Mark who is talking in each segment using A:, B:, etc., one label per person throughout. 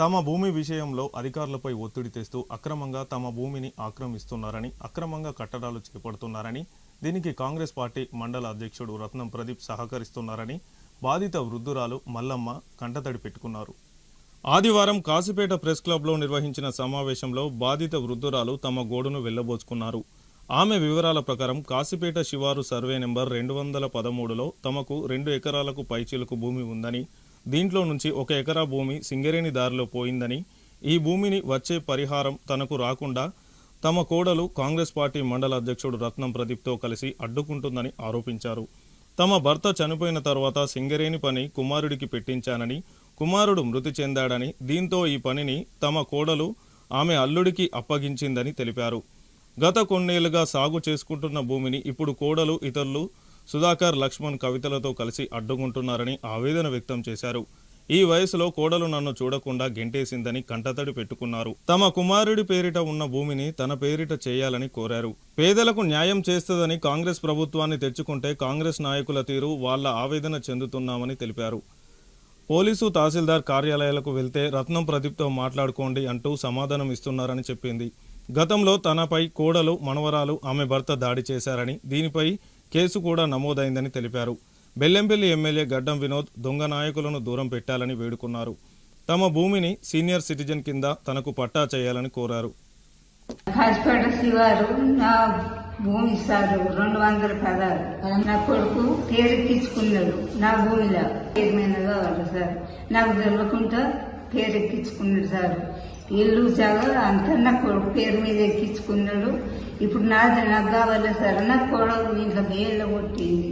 A: తమ భూమి విషయంలో అధికారులపై ఒత్తిడి తెస్తూ అక్రమంగా తమ భూమిని ఆక్రమిస్తున్నారని అక్రమంగా కట్టడాలు చేపడుతున్నారని దీనికి కాంగ్రెస్ పార్టీ మండల అధ్యక్షుడు రత్నం ప్రదీప్ సహకరిస్తున్నారని బాధిత వృద్ధురాలు మల్లమ్మ కంటతడి పెట్టుకున్నారు. ఆదివారం కాసిపేట ప్రెస్ క్లబ్లో నిర్వహించిన సమావేశంలో బాధిత వృద్ధురాలు తమ గోడును వెళ్ళబోచుకున్నారు ఆమె వివరాల ప్రకారం కాసిపేట శివారు సర్వే నెంబర్ రెండు వందల పదమూడులో తమకు రెండు ఎకరాలకు పైచీలకు భూమి ఉందని దీంట్లో నుంచి ఒక ఎకరా భూమి సింగరేణి దారిలో పోయిందని ఈ భూమిని వచ్చే పరిహారం తనకు రాకుండా తమ కోడలు కాంగ్రెస్ పార్టీ మండల అధ్యక్షుడు రత్నం ప్రదీప్తో కలిసి అడ్డుకుంటుందని ఆరోపించారు. తమ భర్త చనిపోయిన తర్వాత సింగరేణి పని కుమారుడికి పెట్టించానని కుమారుడు మృతి చెందాడని దీంతో ఈ పనిని తమ కోడలు ఆమె అల్లుడికి అప్పగించిందని తెలిపారు. గత కొన్నేళ్ళుగా సాగు చేసుకుంటున్న భూమిని ఇప్పుడు కోడలు ఇతరులు సుధాకర్ లక్ష్మణ్ కవితలతో కలిసి అడ్డుకుంటున్నారని ఆవేదన వ్యక్తం చేశారు. ఈ వయసులో కోడలు నన్ను చూడకుండా గెంటేసిందని కంటతడి పెట్టుకున్నారు. తమ కుమారుడి పేరిట ఉన్న భూమిని తన పేరిట చేయాలని కోరారు. పేదలకు న్యాయం చేస్తుందని కాంగ్రెస్ ప్రభుత్వాన్ని తెచ్చుకుంటే కాంగ్రెస్ నాయకుల తీరు వాళ్ళ ఆవేదన చెందుతున్నామని తెలిపారు. పోలీసు తహసీల్దార్ కార్యాలయాలకు వెళ్తే రత్నం ప్రదీప్తో మాట్లాడుకోండి అంటూ సమాధానం ఇస్తున్నారని చెప్పింది. గతంలో తనపై కోడలు మనవరాలు ఆమె భర్త దాడి చేశారని దీనిపై కేసు కూడా నమోదైందని తెలిపారు. బెల్లంపల్లి ఎమ్మెల్యే గడ్డం వినోద్ దొంగ నాయకులను దూరం పెట్టాలని వేడుకున్నారు. తమ భూమిని సీనియర్ సిటిజన్ కింద తనకు పట్టా చేయాలని కోరారు.
B: కాసిపేట శివారు నా భూమి ఇస్తారు రెండు వందల పదాలు నా కొడుకు పేరు పేరెక్కించుకున్నాడు నా భూమిలో. పేరు మీద కావాలి సార్. నాకు తెలియకుండా పేరు ఎక్కించుకున్నాడు సార్. ఇల్లు జాగా అంతా నా కొడుకు పేరు మీద ఎక్కించుకున్నాడు. ఇప్పుడు నాది నాకు కావాలి సరే నా కొడుకు ఇంట్లో వేళ్ళ కొట్టింది.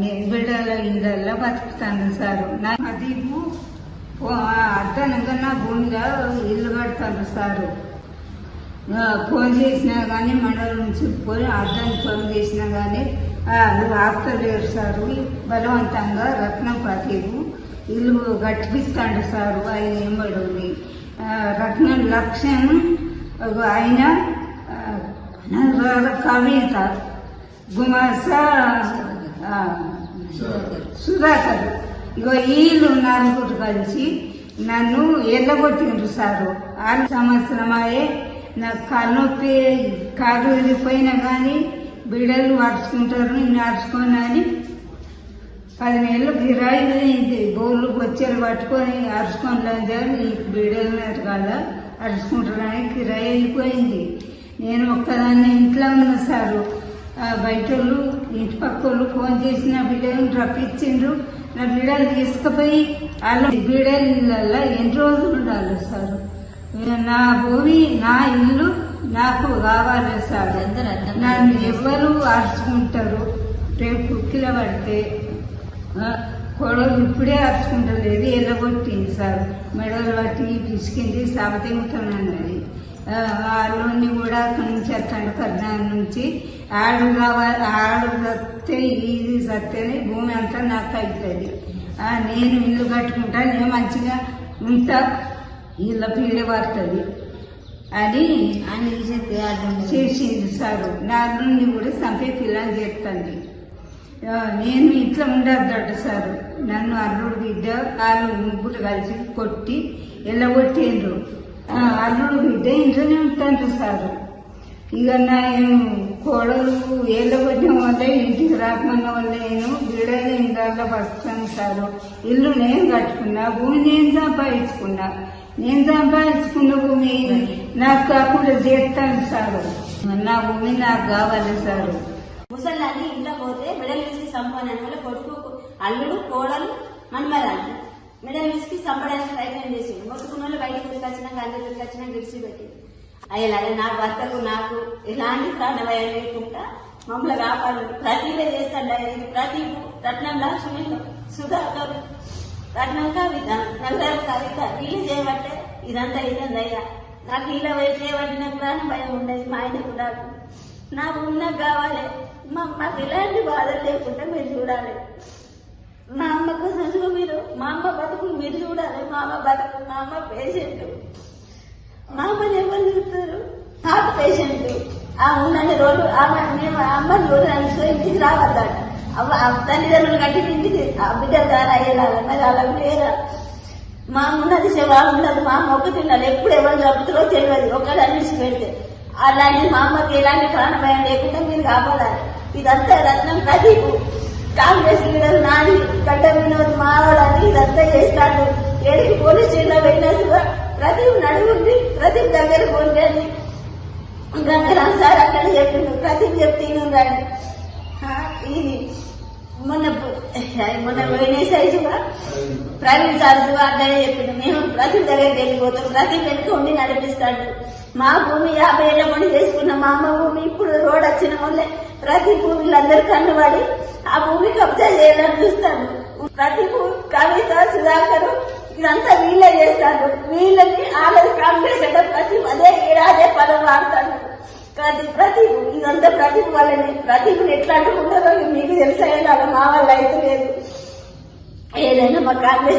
B: నేను బిడ్డల ఇండల్లో బతుకుతాను సార్. నా అదీపు అర్థనంగా నా భూమిలో ఇల్లు కడతాను సారు. ఫోన్ చేసినా కానీ మండలం నుంచి పోయి అర్థానికి ఫోన్ చేసినా కానీ ఆ, నువ్వు ఆపుతలేరు సారు. బలవంతంగా రత్నం ప్రతీపు ఇల్లు గట్టిపిస్తాడు సారు. ఆయన ఏమడుంది రత్నం లక్ష్యం ఆయన కవిత గుమస సుధాకర్. ఇగో వీళ్ళు నలుగురు కలిసి. నన్ను ఎల్లగొట్టిండ్రు సారు. ఆరు సంవత్సరం అయ్యే నాకు కళ్ళొప్పి కాలు వెళ్ళిపోయినా కానీ బిడ్డలు అరుచుకుంటారు నేను అరుచుకోను అని పది నెలలు గిరాయి పోయింది బోర్లు బొచ్చెలు పట్టుకొని అరుచుకొని లేదు బిడ్డలు ఉన్నారు కదా అరుచుకుంటారని కిరాయి వెళ్ళిపోయింది నేను ఒక్కదాన్ని ఇంట్లో ఉన్న సారు. బయట వాళ్ళు ఇంటి పక్క వాళ్ళు ఫోన్ చేసి నా బిడ్డలను రప్పించిండ్రు నా బిడ్డలు తీసుకుపోయి వాళ్ళ బిడ్డల ఎన్ని రోజులు ఉండాలి సార్? నా భూమి నా ఇల్లు నాకు కావాలి సార్. నన్ను ఎవరు అరుచుకుంటారు. రేపు కుక్కిల పడితే కొడలు ఇప్పుడే అరుచుకుంటలేదు ఎల్లగొట్టింది సార్. మెడలు పట్టి పిసికింది సాపతిముతానన్నది వాళ్ళని కూడా అక్కడి నుంచి వస్తాడు కర్ణాల నుంచి. ఆడు కావాలి ఆడు సత్తే ఇది సత్తేనే భూమి అంతా నాకు అవుతుంది నేను ఇల్లు కట్టుకుంటా నేను మంచిగా ఉంటా ఇళ్ళ పీడ పడుతుంది అని అని చేసింది సారు. నా నుండి కూడా చంపే పిల్లని చెప్తుంది ఆ, నేను ఇంట్లో ఉండద్దట సార్. నన్ను అల్లుడు బిడ్డ వాళ్ళు ముగ్గురు కలిసి కొట్టి ఎల్లగొట్టిండ్రు అల్లుడు బిడ్డ ఇంట్లోనే ఉంటాను సార్. ఇక నేను కోడలు ఎల్లగొట్టిన వల్ల ఇంటికి రాకుండా వల్ల నేను బిడ్డలు ఇంట్లో బతుకుతాను సార్. ఇల్లు నేను కట్టుకున్నా భూమి నేను సంపాదించుకున్నా. నేను సంపాదించుకున్న భూమి నాకు కాకుండా చేస్తాను సార్. నా భూమి నాకు కావాలి సార్.
C: ముసళ్ళని ఇంట్లో పోతే మెడల్ విసికి సంపాదన వల్ల కొడుకు అల్లుడు కోడలు మన్మరాలు. మెడల్ విసికి సంపడానికి ప్రయత్నం చేసింది మొత్తుకున్న వాళ్ళు బయటకు తీసుకొచ్చినా గంట తీసుకొచ్చినా గిడిచి పెట్టింది అయ్యలాగే నా భర్తకు నాకు ఎలాంటి ప్రాణభయం లేకుండా మమ్మల్ని కాపాడు ప్రతిభ చేస్తాడు ఆయన. ప్రతి రత్నం లక్ష్మి సుధాకర్ రత్నం కవిత నగరాల కవిత. వీళ్ళు చేయబట్టే ఇదంతా ఇదండి అయ్యా నాకు ఇలా చేయబట్టిన చేయబట్టి ప్రాణ భయం ఉండేది మా ఆయనకు నాకు. నాకు ఉన్న కావాలి. మా మాకు ఎలాంటి బాధ లేకుండా మీరు చూడాలి. మా అమ్మ కోసం మీరు మా అమ్మ బతుకు మీరు చూడాలి. మా అమ్మ బతుకు మా అమ్మ పేషెంట్ మా అమ్మని ఎవరు చూస్తారు? హార్ట్ పేషెంట్ ఆ ఉన్నన్ని రోజులు ఆమె మేము అమ్మ అమ్మని చూడడానికి ఇంటికి రావద్దాడు అవ్వ ఆ తల్లిదండ్రులు కట్టి ఇంటికి ఆ బిడ్డ ద్వారా అయ్యేలాగా మరి అలా లేరా? మా ఉన్నది శవ ఉన్నది మా అమ్మ ఒకటి ఉన్నది. ఎప్పుడు ఎవరు చంపుతారో తెలియదు. ఒకళ్ళు అన్నిసి పెడితే అలాంటి మా అమ్మకి ఎలాంటి ప్రాణభయం లేకుండా మీరు కాపాడాలి. ఇదంతా రత్నం ప్రదీప్. కాంగ్రెస్ లీడర్ నాని గడ్డ వినోద్ మావాడని ఇదంతా చేస్తాడు. ఏడికి పోలీస్ స్టేషన్ పోయినా కూడా ప్రదీప్ నడుగుంది ప్రదీప్ దగ్గర పోండి చేయండి గంగరాం సార్ అక్కడ చెప్పిండు ప్రదీప్ చెప్తేను ఇది మొన్న మొన్న పోయిన సైజుగా సార్ అక్కడే చెప్పిండు మేము ప్రతి దగ్గరికి వెళ్ళిపోతాం ప్రతి వెనుక ఉండి నడిపిస్తాడు మా భూమి యాభై ఏళ్ళ ముందు చేసుకున్న మా అమ్మ భూమి ఇప్పుడు రోడ్ వచ్చిన వల్లే ప్రతి భూమిలందరూ కన్నుబడి ఆ భూమి కబ్జా చేయాలని చూస్తాడు ప్రతి భూ- కవిత సుధాకర్ ఇదంతా వీళ్ళే చేస్తాడు వీళ్ళని ఆల్రెడీ కాంగ్రెస్ అంటే ప్రతి అదే అదే పదం వాడతాడు ప్రతి ప్రతి ఇదంత ప్రతి వాళ్ళని ప్రతిభను ఎట్లా అంటుకుంటారో మీకు తెలుసా మా వాళ్ళు అయితే లేదు. ఏదైనా మా కాంగ్రెస్